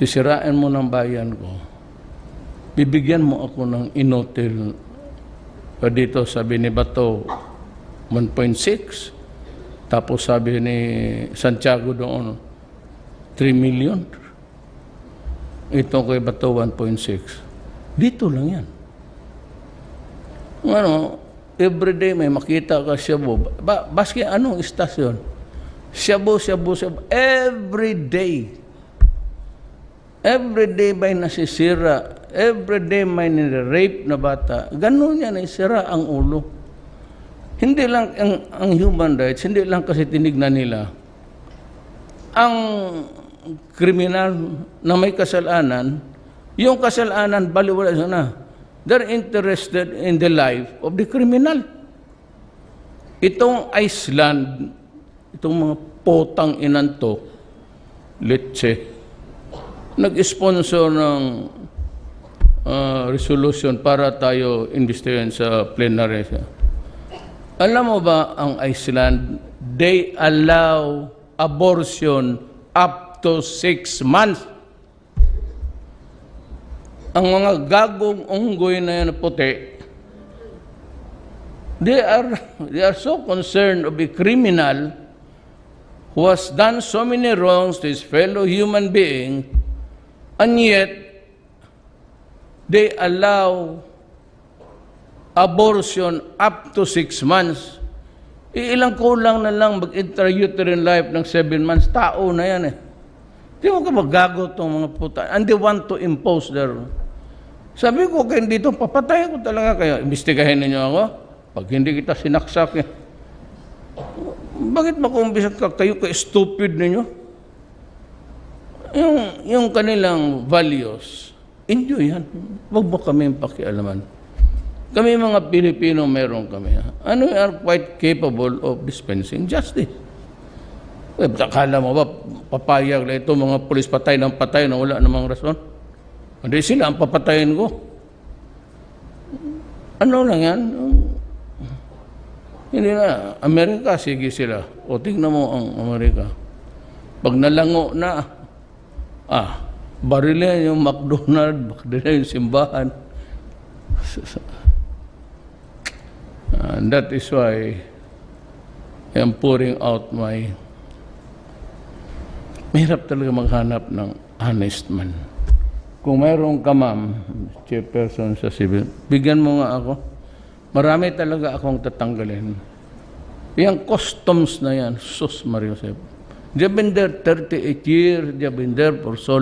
sisirain mo ng bayan ko, bibigyan mo ako ng inotil o dito sabi ni Bato 1.6 tapos sabi ni Santiago doon 3 million. Ito kay Bato 1.6 dito lang yan. Ano everyday may makita ka Shabu ba, baski anong istasyon? Shabu, Shabu, Shabu every day Every day may nasisira. Every day may nire-rape na bata. Ganun yan, isira ang ulo. Hindi lang ang, ang human rights, hindi lang kasi tinignan nila. Ang kriminal na may kasalanan, yung kasalanan, baliwala na. They're interested in the life of the criminal. Itong Iceland, itong mga potang inanto, letche, nag-sponsor ng uh, resolution para tayo imbestigahan sa plenary. Alam mo ba ang Iceland, they allow abortion up to six months. Ang mga gagong unggoy na yan puti, they are, they are so concerned of a criminal who has done so many wrongs to his fellow human being And yet, they allow abortion up to six months. Iilang kulang na lang mag-intrauterine life ng seven months. Tao na yan eh. Di mo ka magago itong mga puta. And they want to impose their... Sabi ko, kaya dito, papatay ko talaga kayo. Imbestigahin ninyo ako. Pag hindi kita sinaksak eh. Bakit makumbisa ka kayo ka-stupid ninyo? Yung, yung kanilang values, enjoy yan. Huwag mo kami pakialaman. Kami mga Pilipino meron kami. Ano are quite capable of dispensing justice. Eh, akala mo ba, papayag na ito mga pulis patay ng patay na wala namang rason? Hindi sila ang papatayin ko. Ano lang yan? Hindi na. Amerika, sige sila. O tingnan mo ang Amerika. Pag nalango na, Ah, barilin yung McDonald, barilin yung simbahan. And that is why I am pouring out my... Mahirap talaga maghanap ng honest man. Kung mayroon ka, ma'am, chairperson sa civil, bigyan mo nga ako. Marami talaga akong tatanggalin. Yung customs na yan, sus Mario Joseph. They've been there 38 years, they've been there for so